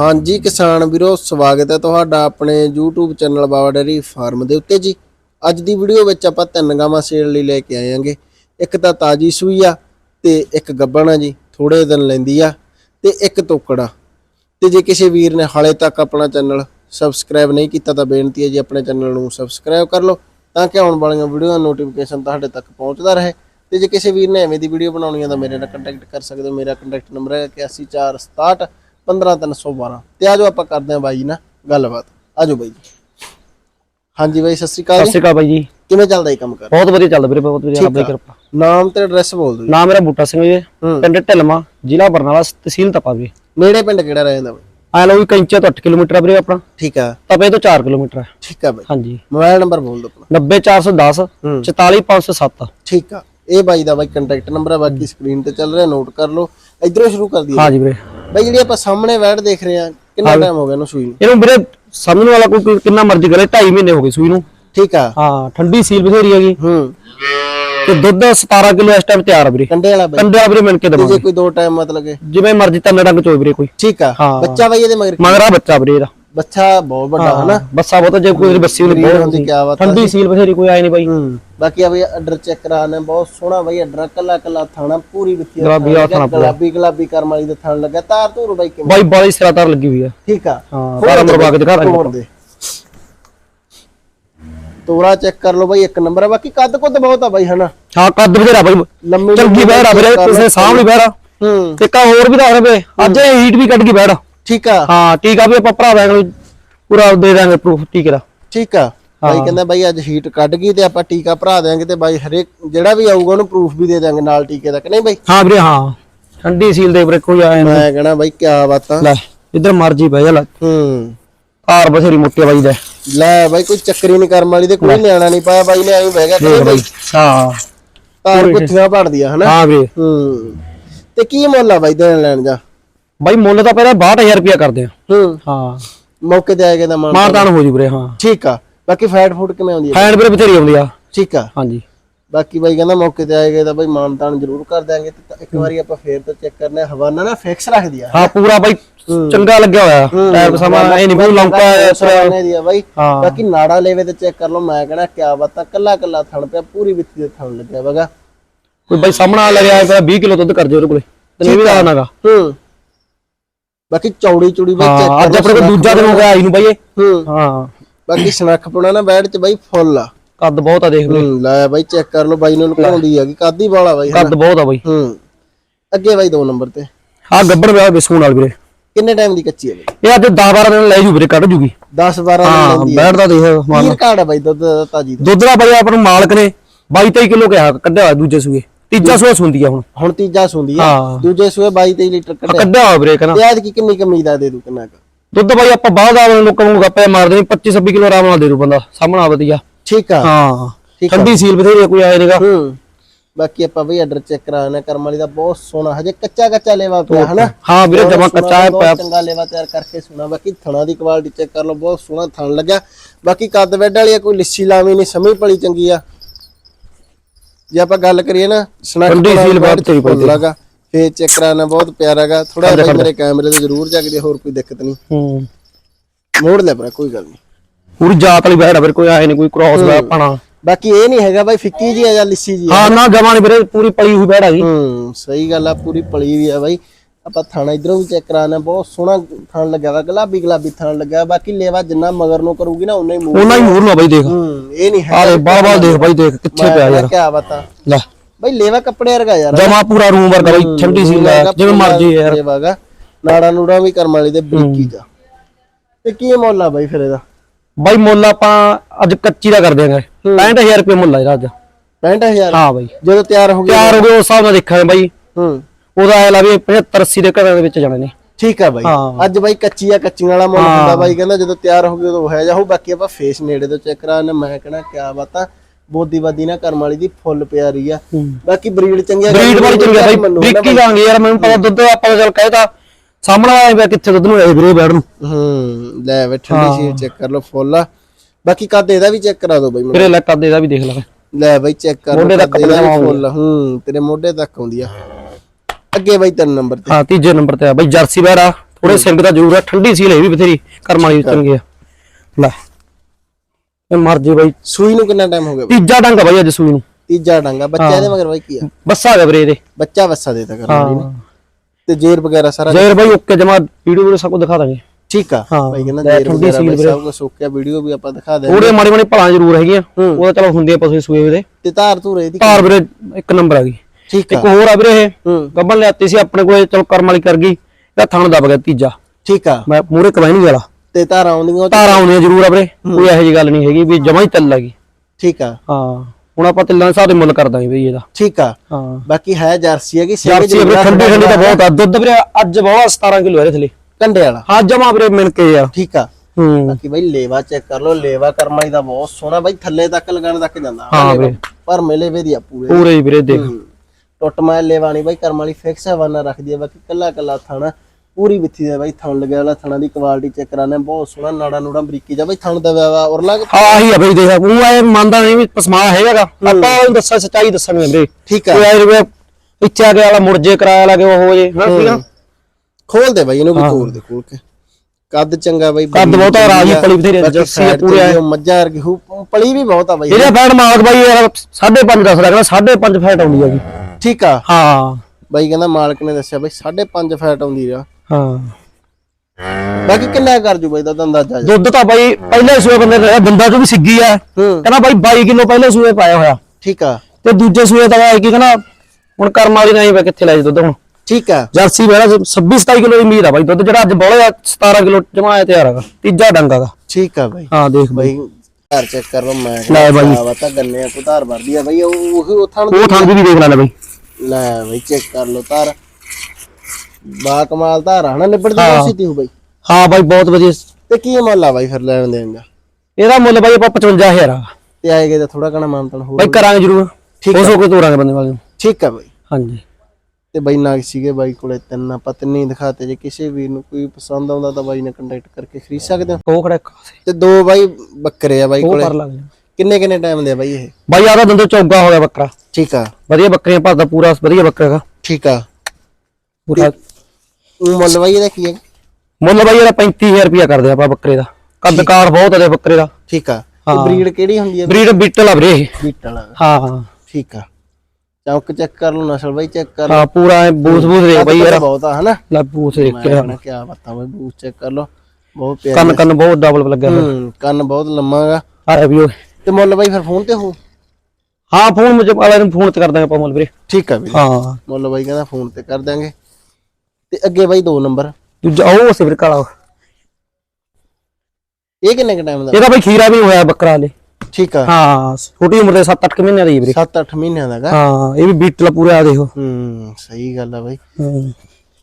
ਹਾਂਜੀ ਕਿਸਾਨ ਵੀਰੋ, ਸਵਾਗਤ ਹੈ ਤੁਹਾਡਾ ਆਪਣੇ YouTube channel Baba dairy farm ਦੇ ਉੱਤੇ ਜੀ। ਅੱਜ ਦੀ ਵੀਡੀਓ ਵਿੱਚ ਆਪਾਂ ਤਿੰਨ ਗਾਵਾਂ ਸੇਲ ਲਈ ਲੈ ਕੇ ਆਏ ਆਂਗੇ ਇੱਕ ਤਾਂ ਤਾਜੀ ਸੂਈ ਆ ਤੇ ਇੱਕ ਗੱਬਣ ਆ ਜੀ ਥੋੜੇ ਦਿਨ ਲੈਂਦੀ ਆ ਤੇ ਇੱਕ ਤੋਕੜਾ। ਤੇ ਜੇ ਕਿਸੇ ਵੀਰ ਨੇ ਹਾਲੇ ਤੱਕ ਆਪਣਾ ਚੈਨਲ ਸਬਸਕ੍ਰਾਈਬ ਨਹੀਂ ਕੀਤਾ ਤਾਂ ਬੇਨਤੀ ਹੈ ਜੀ ਆਪਣੇ ਚੈਨਲ ਨੂੰ ਸਬਸਕ੍ਰਾਈਬ ਕਰ ਲਓ ਤਾਂ ਕਿ ਆਉਣ ਵਾਲੀਆਂ ਵੀਡੀਓ ਦਾ ਨੋਟੀਫਿਕੇਸ਼ਨ ਤੁਹਾਡੇ ਤੱਕ ਪਹੁੰਚਦਾ ਰਹੇ। ਤੇ ਜੇ ਕਿਸੇ ਵੀਰ ਨੇ ਐਵੇਂ ਦੀ ਵੀਡੀਓ ਬਣਾਉਣੀ ਹੈ ਤਾਂ ਮੇਰੇ ਨਾਲ ਕੰਟੈਕਟ ਕਰ ਸਕਦੇ ਹੋ। ਮੇਰਾ ਕੰਟੈਕਟ ਨੰਬਰ ਹੈ 8146 15312 ਤੇ ਆਜੋ ਆਪਾਂ ਕਰਦੇ ਹਾਂ ਬਾਈ ਜੀ ਨਾਲ ਗੱਲਬਾਤ। ਆਜੋ ਬਾਈ ਜੀ। ਹਾਂਜੀ ਬਾਈ ਸਤਿ ਸ਼੍ਰੀ ਅਕਾਲ ਸਤਿ ਸ਼੍ਰੀ ਅਕਾਲ ਬਾਈ ਜੀ। ਕਿਵੇਂ ਚੱਲਦਾ ਇਹ ਕੰਮ ਕਰ? ਬਹੁਤ ਵਧੀਆ ਚੱਲਦਾ ਵੀਰੇ ਬਹੁਤ ਵਧੀਆ ਰੱਬ ਦੀ ਕਿਰਪਾ। ਨਾਮ ਤੇ ਐਡਰੈਸ ਬੋਲ ਦਿਓ ਨਾਮ ਮੇਰਾ ਬੂਟਾ ਸਿੰਘ ਜੀ। ਪਿੰਡ ਢਿਲਮਾ ਜ਼ਿਲ੍ਹਾ ਬਰਨਾਲਾ ਤਹਿਸੀਲ ਤਪਾ ਵੀਰੇ। ਨੇੜੇ ਪਿੰਡ ਕਿਹੜਾ ਰਹਿ ਜਾਂਦਾ ਬਾਈ? ਆ ਲਓ ਵੀ ਕੈਂਚੇ ਤੋਂ 8 ਕਿਲੋਮੀਟਰ ਆ ਵੀਰੇ ਆਪਣਾ। ਠੀਕ ਆ। ਤਪੇ ਤੋਂ 4 ਕਿਲੋਮੀਟਰ ਹੈ ਠੀਕ ਆ ਬਾਈ। ਹਾਂਜੀ। ਮੋਬਾਈਲ ਨੰਬਰ ਬੋਲ ਦਿਓ ਆਪਣਾ। 90410 ਹੂੰ। 44507 ਠੀਕ ਆ। ਇਹ ਬਾਈ ਦਾ ਬਾਈ ਕੰਟੈਕਟ ਨੰਬਰ ਆ ਬਾਕੀ ਸਕਰੀਨ ਤੇ ਚੱਲ ਰਿਹਾ ਨੋਟ ਕਰ ਲਓ। ਇਧਰੋਂ ਸ਼ੁਰੂ ਕਰ ਦਈਏ। ਹਾਂਜੀ ਵੀਰੇ। ਬਾਈ ਜਿਹੜੀ ਆਪਾਂ ਸਾਹਮਣੇ ਵੈਟ ਦੇਖ ਰਹੇ ਆ ਕਿੰਨਾ ਟਾਈਮ ਹੋ ਗਿਆ ਇਹਨੂੰ ਸੂਈ ਨੂੰ? ਇਹਨੂੰ ਵੀਰੇ ਸਮਝਣ ਵਾਲਾ ਕੋਈ ਕਿੰਨਾ ਮਰਜ਼ੀ ਕਰੇ 2.5 ਮਹੀਨੇ ਹੋ ਗਏ ਸੂਈ ਨੂੰ। ਠੀਕ ਆ। ਹਾਂ ਠੰਡੀ ਸੀਲ ਬਥੇਰੀ ਹੈਗੀ। ਹੂੰ। ਤੇ ਦੁੱਧ 17 ਕਿਲੋ ਇਸ ਟਾਈਮ ਤਿਆਰ ਆ ਵੀਰੇ। ਕੰਡੇ ਵਾਲਾ ਬਾਈ। ਕੰਡੇ ਆ ਵੀਰੇ ਮਿਣ ਕੇ ਤੇ ਦੇਵਾਂਗੇ। ਜੇ ਕੋਈ ਦੋ ਟਾਈਮ ਮਤਲਬ ਕਿ ਜਿਵੇਂ ਮਰਜ਼ੀ ਤਿੰਨ ਡੰਗ ਚੋਈ ਵੀਰੇ ਕੋਈ। ਠੀਕ ਆ। ਬੱਚਾ ਬਾਈ ਇਹਦੇ ਮਗਰ ਮਗਰਾ ਬੱਚਾ ਵੀਰੇ ਇਹਦਾ। ਬੱਚਾ ਬਹੁਤ ਵੱਡਾ ਹਨਾ। ਬੱਸਾ ਬਹੁਤ ਜੇ ਕੋਈ ਬੱਸੀ ਨੂੰ ਬਰੀਡ ਬਹੁਤ ਹੁੰਦੀ ਕਿਆ ਬਾਤ ਠੰਡੀ ਸੀਲ ਬਥੇਰੀ ਕੋਈ ਆਈ ਨਹੀਂ ਬਾਈ। ਬਾਕੀ ਆ ਬਈ ਆਰਡਰ ਚੈੱਕ ਕਰਾਣੇ ਬਹੁਤ ਸੋਹਣਾ ਬਈ ਆਰਡਰ ਕੱਲਾ ਕੱਲਾ ਥਾਣਾ ਪੂਰੀ ਵਿੱਤੀ ਗੁਲਾਬੀ ਆ ਥਾਣਾ ਪੂਰਾ। ਗੁਲਾਬੀ ਗੁਲਾਬੀ ਕਰਮ ਵਾਲੀ ਦੇ ਥਣ ਲੱਗਾ ਤਾਰ ਧੂਰ ਬਾਈ ਕਿਵੇਂ? ਬਾਈ ਬਾਲੀ ਸਿਰਾਤਾਰ ਲੱਗੀ ਹੋਈ ਆ। ਠੀਕ ਆ। ਹਾਂ ਬਾਰਾਂ ਮਰਵਾ ਕੇ ਦਿਖਾ ਦਾਂਗੇ। ਤੋਰਾ ਚੈੱਕ ਕਰ ਲਓ ਬਾਈ ਇੱਕ ਨੰਬਰ ਆ। ਬਾਕੀ ਕੱਦ ਕੁੱਦ ਬਹੁਤ ਆ ਬਾਈ ਹਨਾ? ਹਾਂ ਕੱਦ ਬਥੇਰਾ ਬਾਈ। ਲੰਮੀ ਚੰਗੀ ਬਹਿਰ ਵੀਰੇ ਕਿਸੇ ਸਾਹਮਣੇ ਬਹਿਰ ਹੂੰ। ਤੇ ਕਾ ਹੋਰ ਵੀ ਦੱਸ ਰਵੇ ਅੱਜ ਹੀਟ ਵੀ ਕੱਢ ਗਈ ਬਹਿਰ ਠੀਕ ਆ। ਹਾਂ ਟੀਕਾ ਵੀ ਆਪਾਂ ਭਰਾ ਦਾਂਗੇ ਪੂਰਾ ਦੇ ਦਾਂਗੇ ਪ੍ਰੂਫ ਟੀਕੇ ਦਾ ਠੀਕ ਆ। ਬਾਈ ਕਹਿੰਦਾ ਬਾਈ ਅੱਜ ਹੀਟ ਕੱਢ ਗਈ ਤੇ ਆਪਾਂ ਟੀਕਾ ਭਰਾ ਦੇਾਂਗੇ ਤੇ ਬਾਈ ਹਰੇਕ ਜਿਹੜਾ ਵੀ ਆਊਗਾ ਉਹਨੂੰ ਪ੍ਰੂਫ ਵੀ ਦੇ ਦਾਂਗੇ ਨਾਲ ਟੀਕੇ ਦਾ ਕਿ ਨਹੀਂ ਬਾਈ? ਹਾਂ ਵੀਰੇ ਹਾਂ। ਠੰਡੀ ਸੀਲ ਦੇ ਵੀਰੇ ਕੋਈ ਨਾ ਮੈਂ ਕਹਣਾ ਬਾਈ ਕਿਆ ਬਾਤਾਂ ਲੈ ਇੱਧਰ ਮਰਜ਼ੀ ਬਹਿ ਜਾ ਲੈ। ਹੂੰ। ਆਰ ਬਥੇਰੀ ਮੁੱਟੇ ਬਾਈ ਦਾ। ਲੈ ਬਾਈ ਕੋਈ ਚੱਕਰੀ ਨਹੀਂ ਕਰਮ ਵਾਲੀ ਤੇ ਕੋਈ ਨਿਆਣਾ ਨਹੀਂ ਪਾਇਆ ਬਾਈ ਨੇ ਐਵੇਂ ਬਹਿ ਗਿਆ ਕਰੇ ਬਾਈ। ਹਾਂ। ਤਾਰ ਕੁੱਥੀਆਂ ਭੜਦੀ ਆ ਹਨਾ? ਹਾਂ ਵੀਰੇ। ਹੂੰ। ਤੇ ਕੀ ਮੁੱਲ ਆ ਬਾਈ ਦੇਣ ਲੈਣ ਜਾ ਬਾਈ ਮੁੱਲ ਤਾਂ ਪਹਿਲਾਂ 62000 ਰੁਪਇਆ ਕਰਦੇ ਆ। ਹੂੰ। ਹਾਂ। ਮੌਕੇ ਤੇ ਆਏਗਾ ਤਾਂ ਮਾਨ ਮਾਰਦਾਨ ਹੋ ਜੂ ਵੀਰੇ ਹਾਂ। ਠੀਕ ਆ। ਬਾਕੀ ਫੈਟ ਫੂਡ ਕਿਵੇਂ ਆਉਂਦੀ ਹੈ ਫੈਨ ਵੀਰੇ ਬਥੇਰੀ ਆਉਂਦੀ ਆ। ਠੀਕ ਆ। ਹਾਂਜੀ। ਬਾਕੀ ਬਾਈ ਕਹਿੰਦਾ ਮੌਕੇ ਤੇ ਆਏਗਾ ਤਾਂ ਬਾਈ ਮਾਨਤਾਨ ਜ਼ਰੂਰ ਕਰ ਦਿਆਂਗੇ। ਤੇ ਇੱਕ ਵਾਰੀ ਆਪਾਂ ਫੇਰ ਤੋਂ ਚੈੱਕ ਕਰਨਾ। ਹਵਾਨਾ ਨਾ ਫਿਕਸ ਰੱਖਦੀ ਆ। ਹਾਂ ਪੂਰਾ ਬਾਈ ਚੰਗਾ ਲੱਗਿਆ ਹੋਇਆ। ਟਾਇਰ ਸਮਾਂ ਇਹ ਨਹੀਂ ਵੀ ਲੰਕਾ ਸਰਾਣੇ ਦੀ ਆ ਬਾਈ। ਹਾਂ। ਬਾਕੀ ਨਾੜਾ ਲੈਵੇ ਤੇ ਚੈੱਕ ਕਰ ਲਓ। ਮੈਂ ਕਹਿੰਦਾ ਕਿਆ ਬਾਤਾਂ ਕੱਲਾ ਕੱਲਾ ਥਣ ਪਿਆ ਪੂਰੀ ਵਿੱਤੀ ਦੇ ਥਣ ਲੱਗਿਆ ਵਗਾ ਕੋਈ ਬਾਈ ਸਾਹਮਣਾ ਲੱਗਿਆ ਪਹਿਲਾਂ 20 ਕਿਲੋ ਦੁੱਧ ਕਰ ਜੇ ਉਹਦੇ ਕੋਲੇ। ਤੇ ਨਹੀਂ ਵੀ ਦਾਣਾਗਾ ਹੂੰ। ਬਾਕੀ ਚੌੜੀ ਚੂੜੀ ਬਾਈ ਚੈੱਕ ਹਾਂ ਅੱਜ ਆਪਣੇ ਕੋਲ ਦੂਜਾ ਦਿਨ ਹੋ ਗਿਆ ਆਈ ਨੂੰ ਬਾਈ ਇਹ। ਹੂੰ। ਹਾਂ। ਬਾਕੀ ਸਨੱਖ ਪੁਣਾ ਨਾ ਬੈਠ ਚ ਬਾਈ ਫੁੱਲ ਆ। ਕੱਦ ਬਹੁਤ ਆ ਦੇਖ ਹੂੰ ਲੈ ਬਾਈ ਚੈੱਕ ਕਰ ਲਓ ਬਾਈ ਨੂੰ ਲੁਕਾਉਂਦੀ ਆ ਕਿ ਕਾਦੀ ਵਾਲਾ ਬਾਈ? ਕੱਦ ਬਹੁਤ ਆ ਬਾਈ। ਹੂੰ। ਅੱਗੇ ਬਾਈ ਦੋ ਨੰਬਰ ਤੇ। ਆ ਗੱਬੜ ਵਿਆਹ ਬਿਸਕੂਨ ਨਾਲ ਵੀਰੇ। ਕਿੰਨੇ ਟਾਈਮ ਦੀ ਕੱਚੀ ਹੈ ਇਹ ਅੱਜ 10 12 ਦਿਨ ਲੈ ਜੂ ਵੀਰੇ ਕੱਢ ਜੂਗੀ। 10 12 ਦਿਨ ਹਾਂ ਲੈਂਦੀ ਹੈ ਬੈਠਦਾ ਦੇਖ ਮਾਲ ਕੀ ਰਿਕਾਰਡ ਹੈ ਬਾਈ ਦੁੱਧ ਤਾਜੀ ਦੁੱਧ ਦਾ ਬਾਈ ਆਪਾਂ ਨੂੰ ਮਾਲਕ ਨੇ 22 23 ਕਿਲੋ ਕਿਹਾ ਕੱਢਿਆ ਦੂਜੇ ਸੂਏ। ਤੀਜਾ ਸੂਆ ਸੁੰਦੀ ਆ ਹੁਣ। ਹੁਣ ਤੀਜਾ ਸੁੰਦੀ ਆ। ਹਾਂ। ਦੂਜੇ ਸੂਏ 22 23 ਲੀਟਰ ਕੱਢਿਆ। ਕੱਢਿਆ ਹੋਇਆ ਵੀਰੇ ਕਹਿੰਦਾ ਤੇ ਅੱਜ ਕੀ ਕਿੰਨੀ ਕਮੀ ਦਾ ਦੇ ਦੂ ਕਿੰਨਾ ਕੁ? ਦੁੱਧ ਬਾਈ ਆਪਾਂ ਬਾਹਰ ਦਾ ਲੋਕਾਂ ਨੂੰ ਗੱਪੇ ਮਾਰਦੇ ਨਹੀਂ 25 26 ਕਿਲੋ ਆਰਾਮ ਨਾਲ ਦੇ ਦੂ ਬੰਦਾ ਸਾਹਮਣਾ ਵਧੀਆ। ਠੀਕ ਆ। ਹਾਂ। ਠੀਕ ਆ। ਠੰਡੀ ਸੀਲ ਬਥੇਰੀ ਆ, ਕੋਈ ਆਏ ਨਹੀਂਗਾ। ਹੂੰ। ਬਾਕੀ ਆਪਾਂ ਬਈ ਆਰਡਰ ਚੈੱਕ ਕਰਾਣਾ ਕਰਮ ਵਾਲੀ ਦਾ ਬਹੁਤ ਸੋਹਣਾ ਹਜੇ ਕੱਚਾ ਕੱਚਾ ਲੇਵਾ ਪਿਆ ਹਨਾ? ਹਾਂ ਵੀਰੇ ਬਹੁਤ ਜਮਾ ਸੋਹਣਾ, ਕੱਚਾ ਹੈ ਬਹੁਤ ਪਿਆ ਚੰਗਾ ਲੇਵਾ ਤਿਆਰ ਕਰਕੇ ਸੁਣਾ ਬਾਕੀ ਥਣਾ ਦੀ ਕੁਆਲਿਟੀ ਚੈੱਕ ਕਰ ਲਓ ਬਹੁਤ ਸੋਹਣਾ ਥਣ ਲੱਗਿਆ। ਬਾਕੀ ਕੱਦ ਬੈੱਡ ਵਾਲੀ ਆ ਕੋਈ ਲਿੱਸੀ ਲਾਵੀ ਨਹੀਂ ਸਮਝ ਪਲੀ ਚੰਗੀ ਆ। ਜੇ ਆਪਾਂ ਗੱਲ ਕਰੀਏ ਨਾ ਠੰਡੀ ਸੀਲ ਬਹੁਤ ਤੇਰੀ ਪਈ। ਲੱਗਾ ਫੇਰ ਚੈੱਕ ਕਰਾਣਾ ਬਹੁਤ ਪਿਆਰਾ ਗਾ। ਥੋੜਾ ਜਿਹਾ ਮੇਰੇ ਕੈਮਰੇ ਤੇ ਜ਼ਰੂਰ ਜਗਦੇ ਹੋਰ ਕੋਈ ਦਿੱਕਤ ਨਹੀਂ। ਹੂੰ। ਮੋੜ ਲੈ ਪਰ ਕੋਈ ਗੱਲ ਨਹੀਂ। ਪੂਰੀ ਜਾਤ ਵਾਲੀ ਬੈਠਾ ਵੀਰੇ ਕੋਈ ਆਏ ਨਹੀਂ ਕੋਈ ਕ੍ਰਾਸ ਦਾ ਪਾਣਾ। ਬਾਕੀ ਇਹ ਨਹੀਂ ਹੈਗਾ ਬਾਈ ਫਿੱਕੀ ਜੀ ਆ ਜਾਂ ਲਿੱਸੀ ਜੀ ਹਾਂ ਨਾ ਜਮਾ ਨਹੀਂ ਵੀਰੇ ਪੂਰੀ ਪਲੀ ਹੋਈ ਬੈਠਾ ਗਈ ਹੂੰ ਸਹੀ ਗੱਲ ਆ ਪੂਰੀ ਪਲੀ ਵੀ ਆ ਬਾਈ। ਆਪਾਂ ਥਾਣਾ ਇਧਰੋਂ ਵੀ ਚੈੱਕ ਕਰਾਣਾ ਬਹੁਤ ਸੋਹਣਾ ਥਣ ਲੱਗਿਆ ਵਾ ਗੁਲਾਬੀ ਗੁਲਾਬੀ ਥਣ ਲੱਗਿਆ ਬਾਕੀ ਲੇਵਾ ਜਿੰਨਾ ਮਗਰ ਨੂੰ ਕਰੂਗੀ ਨਾ ਉਨਾ ਹੀ ਮੂੰਹ ਉਹਨਾਂ ਹੀ ਮੂਰ ਨਾ ਬਾਈ ਦੇਖ। ਹੂੰ ਇਹ ਨਹੀਂ ਹੈ ਆਲੇ ਬਾਲ ਬਾਲ ਦੇਖ ਬਾਈ ਦੇਖ ਕਿੱਥੇ ਪਿਆ ਯਾਰ। ਕੀ ਬਤਾ। ਲੈ। ਬਾਈ ਲੇਵਾ ਕੱਪੜੇ ਵਰਗਾ ਯਾਰ। ਜਮਾ ਪੂਰਾ ਰੂਮ ਵਰਗਾ ਬਾਈ ਠੰਡੀ ਸੀ ਲੈ ਜਿਵੇਂ ਮਰਜ਼ੀ ਯਾਰ। ਲੇਵਾ ਗਾ ਨਾੜਾ ਨੂੜਾ ਵੀ ਕਰਮ ਵਾਲੀ ਦੇ ਬਰੀਕੀ ਜਾ ਤੇ ਕੀ ਮੁੱਲ ਆ ਬਾਈ ਫਿਰ ਇਹਦਾ? ਬਾਈ ਮੁੱਲ ਆਪਾਂ ਅੱਜ ਕੱਚੀ ਦਾ ਕਰ ਦਿਆਂਗੇ। 65000 ਰੁਪਏ ਮੁੱਲ ਆ ਇਹਦਾ ਅੱਜ। 65000 ਹਾਂ ਬਾਈ। ਜਦੋਂ ਤਿਆਰ ਹੋ ਗਿਆ ਤਿਆਰ ਹੋ ਗਏ ਉਸ ਹਿਸਾਬ ਨਾਲ ਦੇਖਾਂਗੇ ਬਾਈ। ਹੂੰ। ਉਹਦਾ ਐ ਲਾ ਵੀ 75 80 ਦੇ ਘਰਾਂ ਦੇ ਵਿੱਚ ਜਾਣੇ ਨੇ। ਠੀਕ ਆ ਬਾਈ। ਹਾਂ। ਅੱਜ ਬਾਈ ਕੱਚੀ ਆ ਕੱਚੀਆਂ ਵਾਲਾ ਮੁੱਲ ਹੁੰਦਾ ਬਾਈ ਕਹਿੰਦਾ ਜਦੋਂ ਤਿਆਰ ਹੋ ਗਈ ਉਦੋਂ ਹੋਇਆ ਜਾਊ ਬਾਕੀ ਆਪਾਂ ਫੇਸ ਨੇੜੇ ਤੋਂ ਚੈੱਕ ਕਰਾਣਾ ਮੈਂ ਕਹਣਾ ਕਿਆ ਬਾਤਾਂ ਬੋਦੀ ਬਾਦੀ ਨਾ ਕਰਮ ਵਾਲੀ ਦੀ ਫੁੱਲ ਪਿਆਰੀ ਆ। ਬਾਕੀ ਬਰੀਡ ਚੰਗੀ ਆ ਬਰੀਡ ਵਾਲੀ ਚੰਗੀ ਆ ਬਾਈ। ਮੰਨੂ ਨਾ ਬਰੀਕੀ ਲਾਂਗੇ ਯਾਰ ਮੈਨੂੰ ਪਤਾ ਦੁੱਧ ਆਪਾਂ ਚੱਲ ਕਹਿਤਾ। ਸਾਹਮਣਾ ਆਇਆ ਪਿਆ ਕਿੱਥੇ ਦੁੱਧ ਨੂੰ ਆਏ ਵੀਰੇ ਬੈਠ ਨੂੰ। ਹੂੰ ਲੈ ਵੇ ਠੰਡੀ ਸੀ ਚੈੱਕ ਕਰ ਲਓ ਫੁੱਲ ਆ। ਬਾਕੀ ਕੱਦ ਇਹਦਾ ਵੀ ਚੈੱਕ ਕਰਾ ਦਿਓ ਬਾਈ ਮੈਨੂੰ। ਵੀਰੇ ਲੈ ਕੱਦ ਇਹਦਾ ਵੀ ਦੇਖ ਲੈ। ਲੈ ਬਾਈ ਚੈੱਕ ਕਰ ਲਓ ਮੋਢੇ ਤੱਕ ਕੱਦ ਇਹਦਾ ਵੀ ਕੱਪੜਾ ਫੁੱਲ ਆ। ਹੂੰ ਤੇਰੇ ਮੋਢੇ ਤੱਕ ਆਉਂਦੀ ਆ। ਅੱਗੇ ਬਾਈ ਤਿੰਨ ਨੰਬਰ ਤੇ। ਹਾਂ ਤੀਜੇ ਨੰਬਰ ਤੇ ਆ ਬਾਈ ਜਰਸੀ ਬੈੜਾ ਥੋੜੇ ਸਿੰਗ ਦਾ ਜ਼ਰੂਰ ਆ ਠੰਡੀ ਸੀਲ ਇਹ ਵੀ ਬਥੇਰੀ ਕਰਮ ਵਾਲੀ ਚੰਗੀ ਆ। ਲੈ। ਇਹ ਮਰ ਜੇ ਬਾਈ। ਸੂਈ ਨੂੰ ਕਿੰਨਾ ਟਾਈਮ ਹੋ ਗਿਆ? ਤੀਜਾ ਡੰਗ ਆ ਬਾਈ ਅੱਜ ਸੂਈ ਨੂੰ। ਤੀਜਾ ਡੰਗਾ ਬੱਚਾ ਇਹਦੇ ਮਗਰ ਬਾਈ ਕੀ ਆ? ਬੱਸਾ ਗਿਆ ਵੀਰੇ ਇਹਦੇ। ਬੱਚਾ ਵੱਸਾ ਦੇ ਤਾ ਕਰਨੀ ਨੇ। ਤੇ ਜੇਰ ਵਗੈਰਾ ਸਾਰਾ ਜੇਰ ਬਾਈ ਓਕੇ ਜਮਾ ਵੀਡੀਓ ਵੀਡੀਓ ਸਭ ਕੁਝ ਦਿਖਾ ਦਾਂਗੇ। ਠੀਕ ਆ। ਬਾਈ ਕਹਿੰਦਾ ਜੇਰ ਵਗੈਰਾ। ਸਭ ਕੁਝ ਸੋਕਿਆ ਵੀਡੀਓ ਵੀ ਆਪਾਂ ਦਿਖਾ ਦੇ ਉਹਦੇ ਮਾੜੀ ਮਾੜੀ ਭਲਾਂ ਜ਼ਰੂਰ ਹੈਗੀਆਂ। ਉਹ ਤਾਂ ਚਲੋ ਹੁੰਦੀ ਆ ਪਸੂ ਸੂਏ ਵੀਰੇ ਤੇ ਧਾਰ ਧੂਰੇ ਦੀ ਧਾਰ ਵੀਰੇ ਇੱਕ ਨੰਬਰ ਆ ਗਈ। ਠੀਕ ਇੱਕ ਆ ਹੋਰ ਆ ਵੀਰੇ ਇਹ। ਹੂੰ। ਗੱਬਨ ਲਿਆਤੀ ਸੀ ਆਪਣੇ ਕੋਲੇ ਚਲੋ ਕਰਮ ਵਾਲੀ ਕਰ ਗਈ। ਇਹਦਾ ਥਣ ਦਬ ਗਿਆ ਤੀਜਾ। ਠੀਕ ਆ। ਮੈਂ ਮੂਰੇ ਕਵਾਈ ਵਾਲਾ। ਤੇ ਧਾਰਾਂ ਆਉਂਦੀਆਂ ਧਾਰਾਂ ਆਉਂਦੀਆਂ ਜ਼ਰੂਰ ਆ ਵੀਰੇ। ਕੋਈ ਇਹੋ ਜਿਹੀ ਗੱਲ ਨਹੀਂ ਹੈਗੀ ਵੀ ਜਮਾ ਹੀ ਚੱਲ ਲੱਗੀ ਠੀਕ ਆ। ਹਾਂ। ਹੁਣ ਆਪਾਂ ਤਿੱਲਾਂ ਦੇ ਹਿਸਾਬ ਮੁੱਲ ਕਰ ਦਾਂਗੇ ਬਈ ਇਹਦਾ। ਠੀਕ ਆ। ਹਾਂ। ਬਾਕੀ ਹੈ ਜਰਸੀ ਹੈਗੀ ਸਿੰਘ ਜਰਸੀ ਵੀਰੇ ਠੰਡੀ ਠੰਡੀ ਤਾਂ ਬਹੁਤ ਆ। ਦੁੱਧ ਵੀਰੇ ਅੱਜ ਬਹੁਤ 17 ਕਿਲੋ ਇਹਦੇ ਥਲੇ। ਕੰਡੇ ਵਾਲਾ। ਹਾਂ ਜਮਾ ਵੀਰੇ ਮਿਣ ਕੇ ਯਾਰ ਠੀਕ ਆ। ਹੂੰ। ਬਾਕੀ ਬਾਈ ਲੇਵਾ ਚੈੱਕ ਕਰ ਲਓ ਲੇਵਾ ਕਰਮਾਈ ਦਾ ਬਹੁਤ ਸੋਹਣਾ ਬਾਈ ਥੱਲੇ ਤੱਕ ਲਗਾਣ ਤੱਕ ਜਾਂਦਾ। ਹਾਂ ਵੀਰੇ। ਪਰ ਮੇਲੇ ਦੀ ਆ ਪੂਰੇ। ਪੂਰੇ ਹੀ ਵੀਰੇ ਦੇਖ। ਟੁੱਟ ਮੈਂ ਲੇਵਾ ਨਹੀਂ ਬਾਈ ਕਰਮ ਵਾਲੀ ਫਿਕਸ ਹਵਾਨਾ ਰੱਖਦੀ ਹੈ ਬਾਕੀ ਕੱਲਾ ਕੱਲਾ ਥਾਣਾ ਪੂਰੀ ਵਿੱਥੀ ਦਾ ਬਾਈ ਥਣ ਲੱਗਿਆ ਵਾਲਾ ਥਣਾ ਦੀ ਕੁਆਲਿਟੀ ਚੈੱਕ ਕਰਾਣੇ ਬਹੁਤ ਸੋਹਣਾ ਨਾੜਾ ਨੂੜਾ ਬਰੀਕੀ ਜਾ ਬਾਈ ਥਣ ਦਾ ਵਾ ਔਰ ਲੱਗ ਹਾਂ ਆਹੀ ਆ ਬਈ ਦੇਖ ਉਹ ਐ ਮੰਨਦਾ ਨਹੀਂ ਵੀ ਪਸਮਾ ਹੈਗਾ ਆਪਾਂ ਉਹਨੂੰ ਦੱਸਾਂ ਸੱਚਾਈ ਦੱਸਾਂਗੇ ਵੀਰੇ ਠੀਕ ਆ। ਕੋਈ ਐ ਆ ਕੇ ਵਾਲਾ ਮੁੜ ਜੇ ਕਿਰਾਇਆ ਲਾ ਕੇ ਉਹ ਹੋ ਜੇ ਹਾਂ। ਠੀਕ ਆ? ਖੋਲ ਦੇ ਬਾਈ ਇਹਨੂੰ ਵੀ ਤੋੜ ਦੇ ਖੋਲ ਕੇ। ਕੱਦ ਚੰਗਾ ਬਾਈ ਕੱਦ ਬਹੁਤਾ ਰਾਜੀ ਪਲੀ ਬਥੇਰੇ ਜਰਸੀ ਆ ਪੂਰੇ ਜੋ ਮੱਝਾਂ ਵਰਗੀ ਹੂ ਪਲੀ ਵੀ ਬਹੁਤ ਆ ਬਾਈ। ਇਹਦੇ ਫੈਟ ਮਾਲਕ ਬਾਈ ਯਾਰ 5.5 ਦੱਸ ਰਿਹਾ ਕਹਿੰਦਾ 5.5 ਫੈਟ ਆਉਂਦੀ ਹੈਗੀ। ਠੀਕ ਆ। ਹਾਂ। ਬਾਈ ਕਹਿੰਦਾ ਮਾਲਕ ਨੇ ਦੱਸਿਆ ਬਾਈ 5.5 ਫੈਟ ਆਉਂਦੀ ਆ। ਹਾਂ। ਬਾਕੀ ਕਿੰਨਾ ਕਰ ਜੂ ਬਾਈ ਦਾ ਤਾਂ ਅੰਦਾਜ਼ਾ ਜੀ ਦੁੱਧ ਤਾਂ ਬਾਈ ਪਹਿਲੇ ਸੂਏ ਬੰਦੇ ਨੇ ਦੰਦਾਂ ਚੋਂ ਵੀ ਸਿੱਗੀ ਆ। ਹੂੰ। ਕਹਿੰਦਾ ਬਾਈ 22 ਕਿਲੋ ਪਹਿਲੇ ਸੂਏ ਪਾਇਆ ਹੋਇਆ। ਠੀਕ ਆ। ਤੇ ਦੂਜੇ ਸੂਏ ਤਾਂ ਬਾਈ ਕੀ ਕਹਿੰਦਾ ਹੁਣ ਕਰਮ ਵਾਲੀ ਨਹੀਂ ਵੇ ਕਿੱਥੇ ਲੈ ਜਾ ਦੁੱਧ ਹੁਣ। ਠੀਕ ਆ। ਜਰਸੀ ਵੇਲਾ 26 27 ਕਿਲੋ ਦੀ ਉਮੀਦ ਆ ਬਾਈ ਦੁੱਧ ਜਿਹੜਾ ਅੱਜ ਬੋਲੇ 17 ਕਿਲੋ ਜਮਾਇਆ ਤਿਆਰ ਹੈਗਾ ਤੀਜਾ ਡੰਗਾ ਦਾ। ਠੀਕ ਆ ਬਾਈ। ਹਾਂ ਦੇਖ ਬਾਈ। ਬਾਈ ਘਰ ਚੈੱਕ ਕਰ ਲਓ ਮੈਂ ਲੈ ਬਾਈ। ਤਾਂ ਗੰਨੇ ਤੋਂ ਧਾਰ ਵਰਦੀ ਆ ਬਾਈ ਉਹ ਉਹੀ ਥਣ ਉਹ ਥਾਂ ਵੀ ਦੇਖ ਲੈ ਲੈ ਬਾਈ। ਲੈ ਬਾਈ ਚੈੱਕ ਕਰ ਲਓ ਧਾਰ। ਬਾ ਕਮਾਲ ਆ ਹਨਾ? ਨਿਬੜਦੀ ਹਾਂ। ਉਸੇ ਦੀ ਹੋ ਬਾਈ। ਹਾਂ ਬਾਈ ਬਹੁਤ ਵਧੀਆ। ਤੇ ਕੀ ਮੁੱਲ ਆ ਬਾਈ ਫਿਰ ਲੈਣ ਦੇਣਗਾ ਇਹਦਾ ਮੁੱਲ ਬਾਈ ਆਪਾਂ 55000 ਆ। ਤੇ ਆਏਗੇ ਤਾਂ ਥੋੜਾ ਕਣਾ ਮਾਨਤਨ ਹੋਰ ਬਾਈ ਕਰਾਂਗੇ ਜ਼ਰੂਰ। ਠੀਕ ਉਸ ਹੋ ਕੇ ਤੋਰਾਂਗੇ ਬੰਦੇ ਵਾਲੇ ਨੂੰ। ਠੀਕ ਆ ਬਾਈ। ਹਾਂਜੀ। ਤੇ ਬਾਈ ਨਾਗ ਸੀਗੇ ਬਾਈ ਕੋਲੇ ਤਿੰਨ ਆਪਾਂ ਤਿੰਨੇ ਹੀ ਦਿਖਾਤੇ। ਜੇ ਕਿਸੇ ਵੀਰ ਨੂੰ ਕੋਈ ਪਸੰਦ ਆਉਂਦਾ ਤਾਂ ਬਾਈ ਨਾਲ ਕੰਟੈਕਟ ਕਰਕੇ ਖਰੀਦ ਸਕਦੇ ਹੋ। ਉਹ ਖੜਾ ਤੇ ਦੋ ਬਾਈ ਬੱਕਰੇ ਆ ਬਾਈ ਉਹ ਕੋਲੇ। ਕਰ ਲਾਂਗੇ ਕਿੰਨੇ ਕਿੰਨੇ ਟਾਈਮ ਦੇ ਆ ਬਾਈ ਇਹ? ਬਾਈ ਆਦਾ ਦੰਦੋਂ ਚੌਗਾ ਹੋ ਗਿਆ ਬੱਕਰਾ। ਠੀਕ ਆ। ਵਧੀਆ ਬੱਕਰੀਆਂ ਭਰਦਾ ਪੂਰਾ ਵਧੀਆ ਬੱਕਰਾ ਹੈਗਾ। ਠੀਕ ਆ। ਪੂਰਾ। ਉਹ ਮੁੱਲ ਬਾਈ ਇਹਦਾ ਕੀ ਹੈ? ਮੁੱਲ ਬਾਈ ਇਹਦਾ 35000 ਰੁਪਿਆ ਕਰਦੇ ਆਪਾਂ ਬੱਕਰੇ ਦਾ। ਕੱਦ ਕਾਰ ਬਹੁਤ ਹੈ ਬੱਕਰੇ ਦਾ। ਠੀਕ ਆ। ਤੇ। ਬਰੀਡ ਕਿਹੜੀ ਹੁੰਦੀ ਹੈ ਬਰੀਡ ਬਿੱਟਲ ਆ ਵੀਰੇ ਇਹ। ਬੀਟ ਵਾਲਾ ਹਾਂ ਹਾਂ। ਠੀਕ ਆ। ਚੌਕ ਚੈੱਕ ਕਰ ਲਓ ਨਸਲ ਬਾਈ ਚੈੱਕ ਕਰ ਹਾਂ ਪੂਰਾ ਬੂਸ ਬੂਸ ਦੇ ਬਾਈ ਯਾਰ। ਬਹੁਤ ਆ ਹਨਾ? ਲੈ ਬੂਸ ਦੇਖ ਕੇ। ਮੈਂ ਕੀ ਬਤਾ ਬਾਈ ਬੂਸ ਚੈੱਕ ਕਰ ਲਓ। ਬਹੁਤ ਪਿਆਰਾ ਕੰਨ ਕੰਨ ਬਹੁਤ ਡਬਲ ਲੱਗਿਆ ਕੰਨ ਬਹੁਤ ਲੰਮਾ ਹੈਗਾ। ਆ ਵੀ ਉਹ ਤੇ ਮੁੱਲ ਬਾਈ ਫਿਰ ਫੋਨ ਤੇ ਹੋ ਹਾਂ ਫੋਨ ਮੁਝੇ ਵਾਲੇ ਨੂੰ ਫੋਨ ਤੇ ਕਰ ਦਾਂਗੇ ਆਪਾਂ ਮੁੱਲ ਵੀਰੇ। ਠੀਕ ਆ ਵੀਰੇ। ਹਾਂ। ਮੁੱਲ ਬਾਈ ਕਹਿੰਦਾ ਫੋਨ ਤੇ ਕਰ ਦਾਂਗੇ। ਤੇ ਅੱਗੇ ਬਾਈ ਦੋ ਨੰਬਰ। ਦੂਜਾ ਉਹ ਉਸੇ ਵੀਰੇ ਕਾਲਾ। ਇਹ ਕਿੰਨੇ ਕ ਟਾਈਮ ਦਾ? ਇਹਦਾ ਬਾਈ ਖੀਰਾ ਵੀ ਨੀ ਹੋਇਆ ਬੱਕਰਾ ਹਲੇ। ਠੀਕ ਆ। ਹਾਂ ਛੋਟੀ ਉਮਰ ਦੇ 7-8 ਮਹੀਨਿਆਂ ਦੀ ਵੀਰੇ। 7-8 ਮਹੀਨਿਆਂ ਦਾ ਹੈਗਾ ਹਾਂ ਇਹ ਵੀ ਬੀਟਲ ਪੂਰਾ ਆ ਦੇਖੋ। ਹੂੰ ਸਹੀ ਗੱਲ ਆ ਬਾਈ। ਹੂੰ।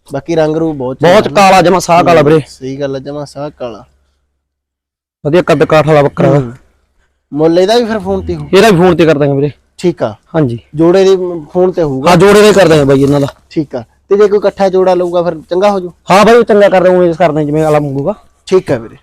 ਬਾਕੀ ਰੰਗ ਰੂ ਬਹੁਤ ਬਹੁਤ ਕਾਲਾ ਜਮਾ ਸਾਹ ਕਾਲਾ ਵੀਰੇ। ਸਹੀ ਗੱਲ ਆ ਜਮਾ ਸਾਹ ਕਾਲਾ। ਵਧੀਆ ਕੱਦ ਕਾਠ ਵਾਲਾ ਬੱਕਰਾ। ਮੁੱਲ ਇਹਦਾ ਵੀ ਫਿਰ ਫੋਨ ਤੇ ਹੋ ਇਹਦਾ ਵੀ ਫੋਨ ਤੇ ਕਰ ਦਾਂਗੇ ਵੀਰੇ। ਠੀਕ ਆ। ਹਾਂਜੀ। ਜੋੜੇ ਦੀ ਫੋਨ ਤੇ ਹੋਊਗਾ। ਹਾਂ ਜੋੜੇ ਦੇ ਕਰ ਦਾਂਗੇ ਬਾਈ ਇਹਨਾਂ ਦਾ। ਠੀਕ ਆ। ਤੇ ਜੇ ਕੋਈ ਇਕੱਠਾ ਜੋੜਾ ਲਊਗਾ ਫਿਰ ਚੰਗਾ ਹੋ ਜੂ। ਹਾਂ ਬਾਈ ਚੰਗਾ ਕਰ ਦਾਂਗੇ ਇਸ ਕਰ ਦਾਂਗੇ ਜਿਵੇਂ ਵਾਲਾ ਮੰਗੂਗਾ। ਠੀਕ ਆ ਵੀਰੇ।